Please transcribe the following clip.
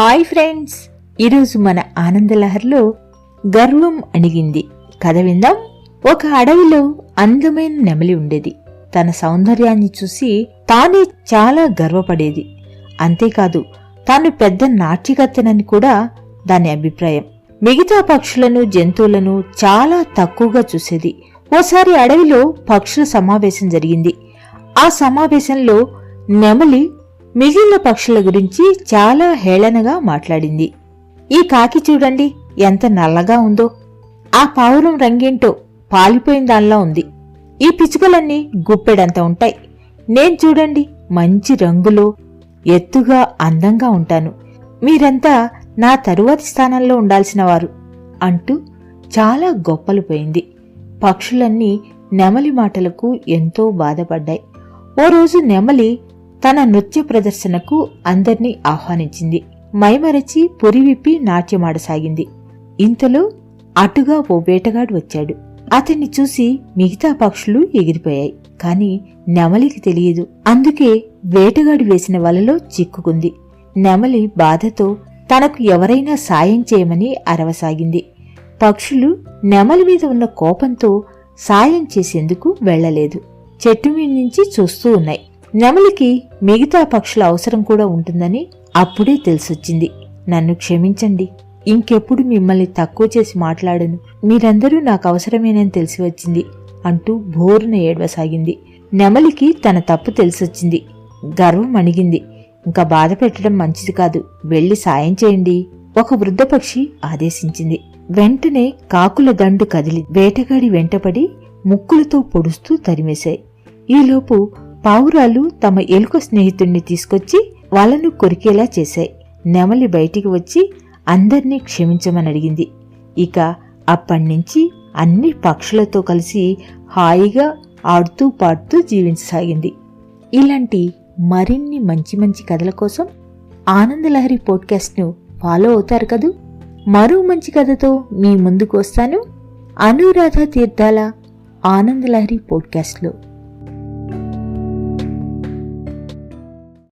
Hi friends ఈరోజు మన ఆనందలహర్లో గర్వం అణిగింది. కథ విందాం. ఒక అడవిలో అందమైన నెమలి ఉండేది. తన సౌందర్యాన్ని చూసి తానే చాలా గర్వపడేది. అంతేకాదు తాను పెద్ద నాట్యకత్తెనని కూడా దాని అభిప్రాయం. మిగతా పక్షులను జంతువులను చాలా తక్కువగా చూసేది. ఓసారి అడవిలో పక్షుల సమావేశం జరిగింది. ఆ సమావేశంలో నెమలి మిగిలిన పక్షుల గురించి చాలా హేళనగా మాట్లాడింది. ఈ కాకి చూడండి ఎంత నల్లగా ఉందో. ఆ పావురం రంగేంటో పాలిపోయిన దానిలా ఉంది. ఈ పిచ్చుకలన్నీ గుప్పెడంత ఉంటాయి. నేను చూడండి మంచి రంగులో ఎత్తుగా అందంగా ఉంటాను. మీరంతా నా తరువాతి స్థానంలో ఉండాల్సిన వారు అంటూ చాలా గొప్పలు పోయింది. పక్షులన్నీ నెమలి మాటలకు ఎంతో బాధపడ్డాయి. ఓ రోజు నెమలి తన నృత్య ప్రదర్శనకు అందర్నీ ఆహ్వానించింది. మైమరచి పురివిప్పి నాట్యమాడసాగింది. ఇంతలో అటుగా ఓ వేటగాడు వచ్చాడు. అతన్ని చూసి మిగతా పక్షులు ఎగిరిపోయాయి. కాని నెమలికి తెలియదు. అందుకే వేటగాడు వేసిన వలలో చిక్కుకుంది. నెమలి బాధతో తనకు ఎవరైనా సాయం చేయమని అరవసాగింది. పక్షులు నెమలి మీద ఉన్న కోపంతో సాయం చేసేందుకు వెళ్ళలేదు చెట్టు మీద నుంచి చూస్తూ ఉన్నాయి. నెమలికి మిగతా పక్షుల అవసరం కూడా ఉంటుందని అప్పుడే తెలిసొచ్చింది. నన్ను క్షమించండి. ఇంకెప్పుడు మిమ్మల్ని తక్కువ చేసి మాట్లాడను. మీరందరూ నాకు అవసరమేనని తెలిసి వచ్చింది అంటూ బోరున ఏడవసాగింది. నెమలికి తన తప్పు తెలిసొచ్చింది. గర్వం అణిగింది. ఇంకా బాధ పెట్టడం మంచిది కాదు. వెళ్ళి సాయం చేయండి. ఒక వృద్ధ పక్షి ఆదేశించింది. వెంటనే కాకుల దండు కదిలి వేటగాడి వెంటపడి ముక్కులతో పొడుస్తూ తరిమేశాయి. ఈలోపు పావురాలు తమ ఎలుక స్నేహితుణ్ణి తీసుకొచ్చి వాళ్ళను కొరికేలా చేశాయి. నెమలి బయటికి వచ్చి అందర్నీ క్షమించమని అడిగింది. ఇక అప్పటినుంచి అన్ని పక్షులతో కలిసి హాయిగా ఆడుతూ పాడుతూ జీవించసాగింది. ఇలాంటి మరిన్ని మంచి మంచి కథల కోసం ఆనందలహరి పోడ్కాస్ట్ను ఫాలో అవుతారు కదూ? మరో మంచి కథతో మీ ముందుకు వస్తాను. అనురాధ తీర్థాల ఆనందలహరి పోడ్కాస్ట్లో.